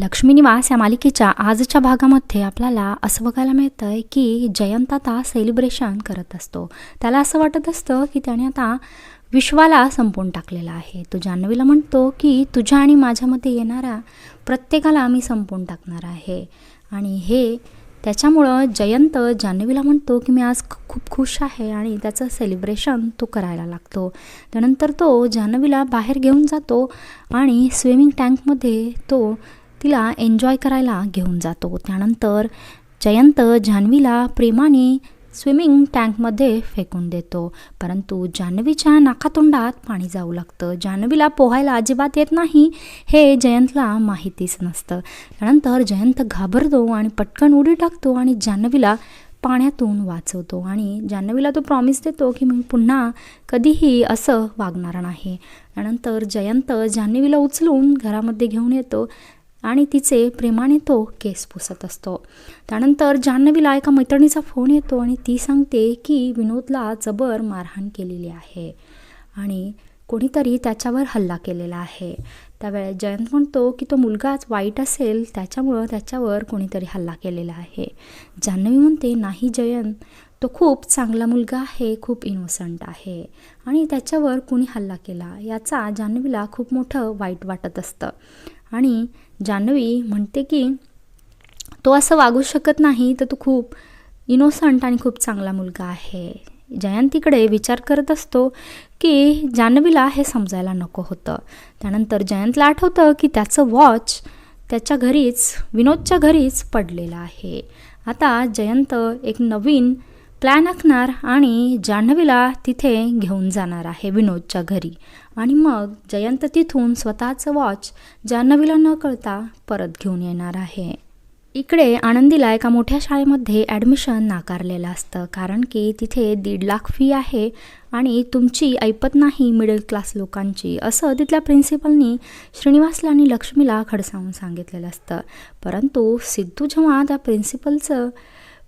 लक्ष्मी निवास या मालिकेच्या आजच्या भागामध्ये आपल्याला असं बघायला मिळतं आहे की जयंत आता सेलिब्रेशन करत असतो. त्याला असं वाटत असतं की त्याने आता विश्वाला संपवून टाकलेला आहे. तो जान्हवीला म्हणतो की तुझ्या आणि माझ्यामध्ये येणाऱ्या प्रत्येकाला मी संपवून टाकणार आहे. आणि हे त्याच्यामुळं जयंत जान्हवीला म्हणतो की मी आज खूप खुश आहे आणि त्याचं सेलिब्रेशन तो करायला लागतो. त्यानंतर तो जान्हवीला बाहेर घेऊन जातो आणि स्विमिंग टँकमध्ये तो तिला एन्जॉय करायला घेऊन जातो. त्यानंतर जयंत जान्हवीला प्रेमाने स्विमिंग टँकमध्ये फेकून देतो. परंतु जान्हवीच्या नाकातोंडात पाणी जाऊ लागतं. जान्हवीला पोहायला अजिबात येत नाही हे जयंतला माहितीच नसतं. त्यानंतर जयंत घाबरतो आणि पटकन उडी टाकतो आणि जान्हवीला पाण्यातून वाचवतो. आणि जान्हवीला तो प्रॉमिस देतो की मी पुन्हा कधीही असं वागणार नाही. त्यानंतर जयंत जान्हवीला उचलून घरामध्ये घेऊन येतो. आणि तिचे प्रेमाने तो केस पुसत असतो. त्यानंतर जान्हवीला एका मैत्रिणीचा फोन येतो आणि ती सांगते की विनोदला जबर मारहाण केलेली आहे आणि कोणीतरी त्याच्यावर हल्ला केलेला आहे. त्यावेळेस जयंत म्हणतो की तो मुलगाच वाईट असेल त्याच्यामुळं त्याच्यावर कोणीतरी हल्ला केलेला आहे. जान्हवी म्हणते नाही जयंत तो खूप चांगला मुलगा आहे खूप इनोसंट आहे आणि त्याच्यावर कुणी हल्ला केला याचा जान्हवीला खूप मोठं वाईट वाटत असतं. आणि जान्हवी म्हणते की तो असं वागू शकत नाही तर तो खूप इनोसंट आणि खूप चांगला मुलगा आहे. जयंतीकडे विचार करत असतो की जान्हवीला हे समजायला नको होतं. त्यानंतर जयंतला आठवतं की त्याचं वॉच त्याच्या घरीच विनोदच्या घरीच पडलेलं आहे. आता जयंत एक नवीन प्लॅन आखणार आणि जान्हवीला तिथे घेऊन जाणार आहे विनोदच्या घरी. आणि मग जयंत तिथून स्वतःचं वॉच जान्हवीला न कळता परत घेऊन येणार आहे. इकडे आनंदीला एका मोठ्या शाळेमध्ये ॲडमिशन नाकारलेलं असतं कारण की तिथे दीड लाख फी आहे आणि तुमची ऐपत नाही मिडल क्लास लोकांची असं तिथल्या प्रिन्सिपलनी श्रीनिवासला आणि लक्ष्मीला खडसावून सांगितलेलं असतं. परंतु सिद्धू जेव्हा त्या प्रिन्सिपलचं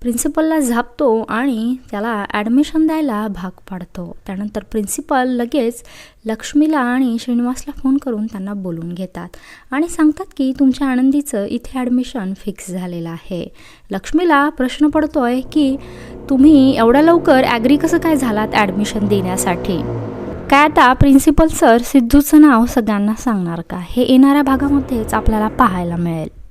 प्रिन्सिपलला झापतो आणि त्याला ॲडमिशन द्यायला भाग पाडतो. त्यानंतर प्रिन्सिपल लगेच लक्ष्मीला आणि श्रीनिवासला फोन करून त्यांना बोलून घेतात आणि सांगतात की तुमच्या आनंदीचं इथे ॲडमिशन फिक्स झालेलं आहे. लक्ष्मीला प्रश्न पडतो आहे की तुम्ही एवढ्या लवकर ॲग्री कसं काय झालात ॲडमिशन देण्यासाठी? काय आता प्रिन्सिपल सर सिद्धूचं नाव सगळ्यांना सांगणार का? हे येणाऱ्या भागामध्येच आपल्याला पाहायला मिळेल.